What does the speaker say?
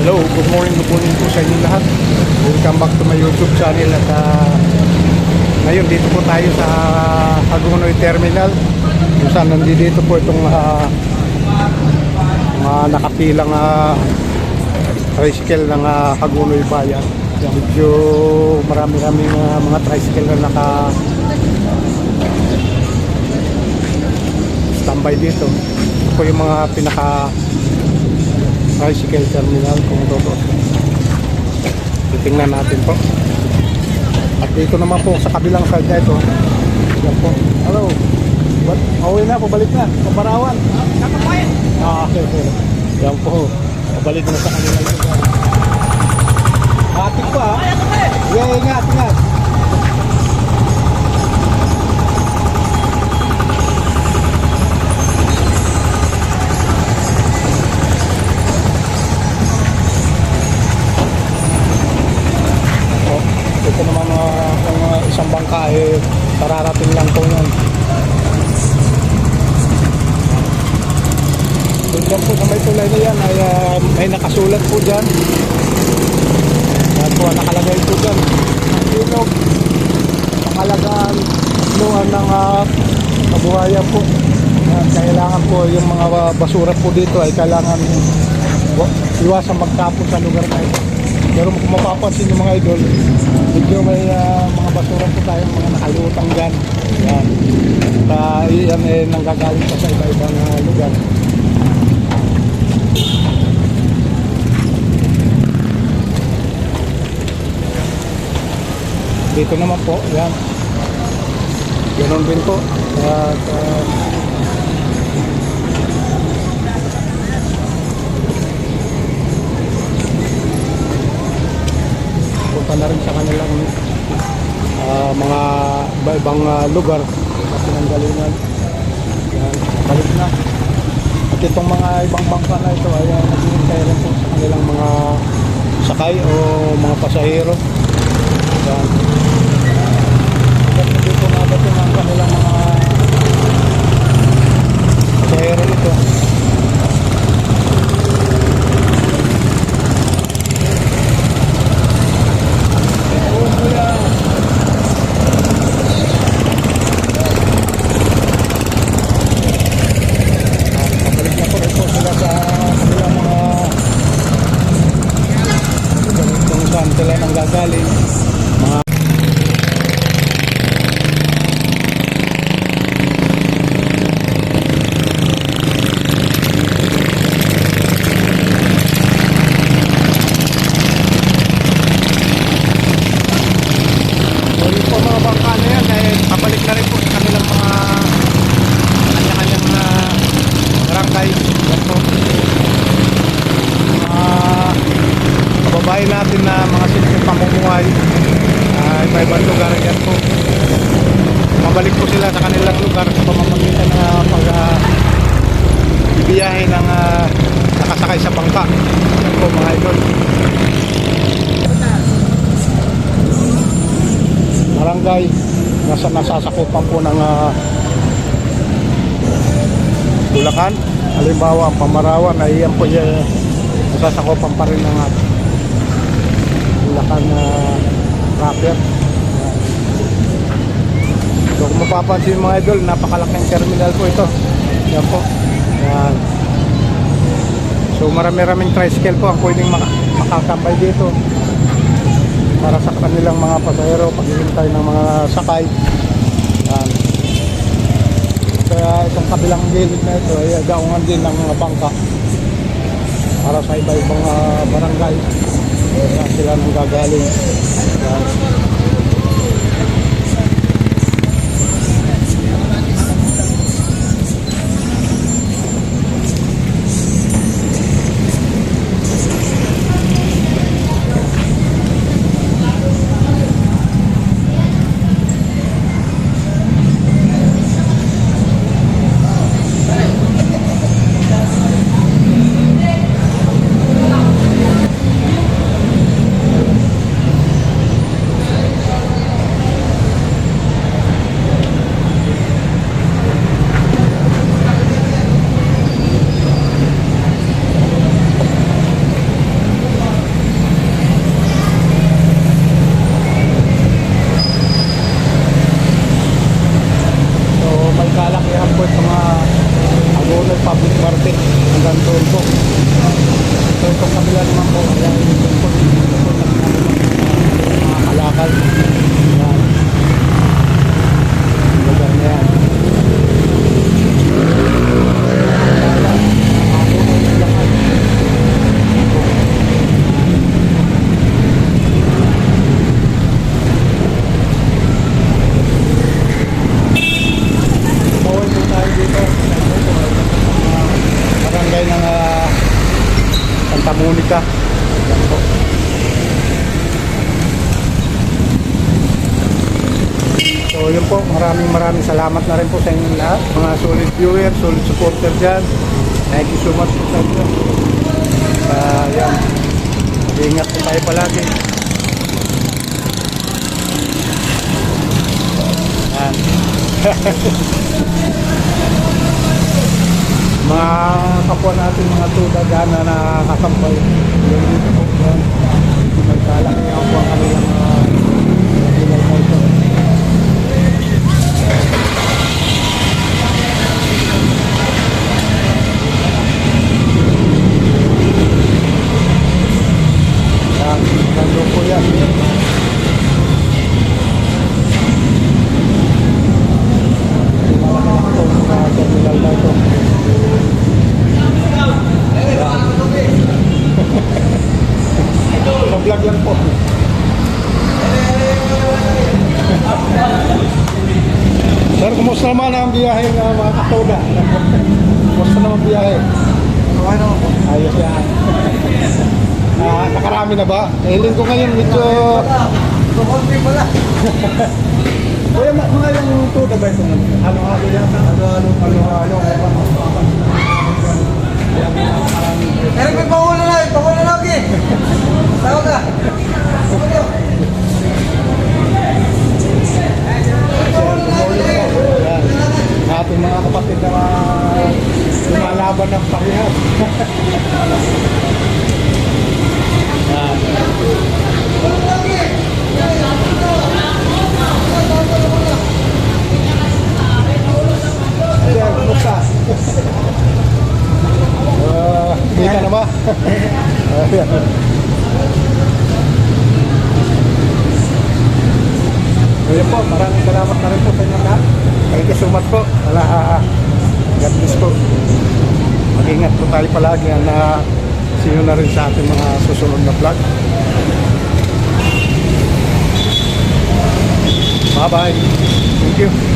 Hello, good morning, good po sa inyo lahat. Welcome back to my YouTube channel at ah, ngayon dito po tayo sa Hagonoy Terminal. Kung saan nandito po itong ah, mga nakapilang ah, tricycle ng ah, Hagonoy Bayan. Yan, Medyo marami-rami mga tricycle na naka standby dito. Ito po yung mga pinaka tricycle terminal kung totoo. Titingnan natin po. At dito naman po sa kabilang side na ito. Yan po. Hello. What? Pauwi na, pabalik na. Pabarawan. Ah, okay, okay. Yan po. Pabalik na sa lugar. Atik pa. ah. Yeah, ingat, ingat. Eh, kararating lang po yan. Doon lang po sa may tulay na yan ay uh, may nakasulat po dyan. Yan po, nakalagay po dyan. Ang ilog, pangalagaan, luhan ng uh, kabuhayan po. Yan, kailangan po yung mga basura po dito ay kailangan wa- iwasan magtapon sa lugar na ito. Pero kung mapapansin yung mga idol, medyo may ah, mga basura po tayong mga nakalutang dyan. Yan. At ah, yan eh, nanggagaling pa sa iba-ibang ah, lugar. Dito naman po, yan. Ganon din po. At ah, punta na rin sa kanilang ah, mga iba-ibang ah, lugar na pinanggalingan. Yan, balik na. At itong mga ibang bangka na ito ay uh, naghihintay rin po sa kanilang mga sakay o mga pasahero. Yan. At dito na dating ang kanilang mga pasahero nito. Oo, kuya. Pabalik na po rin po sila sa kanilang mga kung kung saan sila nang gagaling. Mga Ulit po mga bangka na yan eh, pabalik na rin po sa kanilang mga kanya-kanyang uh, barangay. Yan. Mga kababayan natin na mga simpleng pamumuhay. Uh, iba-ibang lugar yan po. Mabalik po sila sa kanilang lugar sa pamamagitan na pag uh, bibiyahe ng uh, nakasakay sa bangka. Yan po mga idol. barangay nasa nasasakupan po ng ah, Bulacan halimbawa ang Pamarawan ay yan po yung nasasakupan pa rin ng ah, Bulacan na rapper so kung mapapansin mga idol napakalaking terminal po ito. Yan po. Yan so marami-raming tricycle po ang pwedeng maka- makakambay dito para sa kanilang mga pasahero paghihintay ng mga sakay. Yan kaya itong kabilang gilid na ito ay daungan din ng mga bangka para sa iba-ibang ah, barangay kaya sila nang gagaling yan. So yun po, maraming maraming salamat na rin po sa inyong lahat. Mga solid viewer, solid supporter dyan. Thank you so much po sa inyo. Uh, yan. Ingat po tayo palagi. Yan. mga kapwa natin, mga tuda dyan na nakakampay. Yung dito po, yan. Nagkalaki ako po ang kanilang Sir, kumusta naman ang biyahe ng mga katoda? kumusta naman ang biyahe? Okay naman po. Ayos yan. Ah, nakarami na ba? Hiling ko ngayon medyo... Kukunti pala. Kuya, mga ilang tuda ba ito? Halo-halo yata? Halo-halo. Halo-halo. Eric, may Kapatid na lumalaban ng parehas. Sir, kumusta? Ah, kita na ba? Ayan. So yun po, maraming salamat na rin po sa inyo lahat. Thank you so much po. Wala, ah, God bless po. Mag-ingat po tayo palagi na see you na rin sa ating mga susunod na vlog. Bye-bye. Thank you.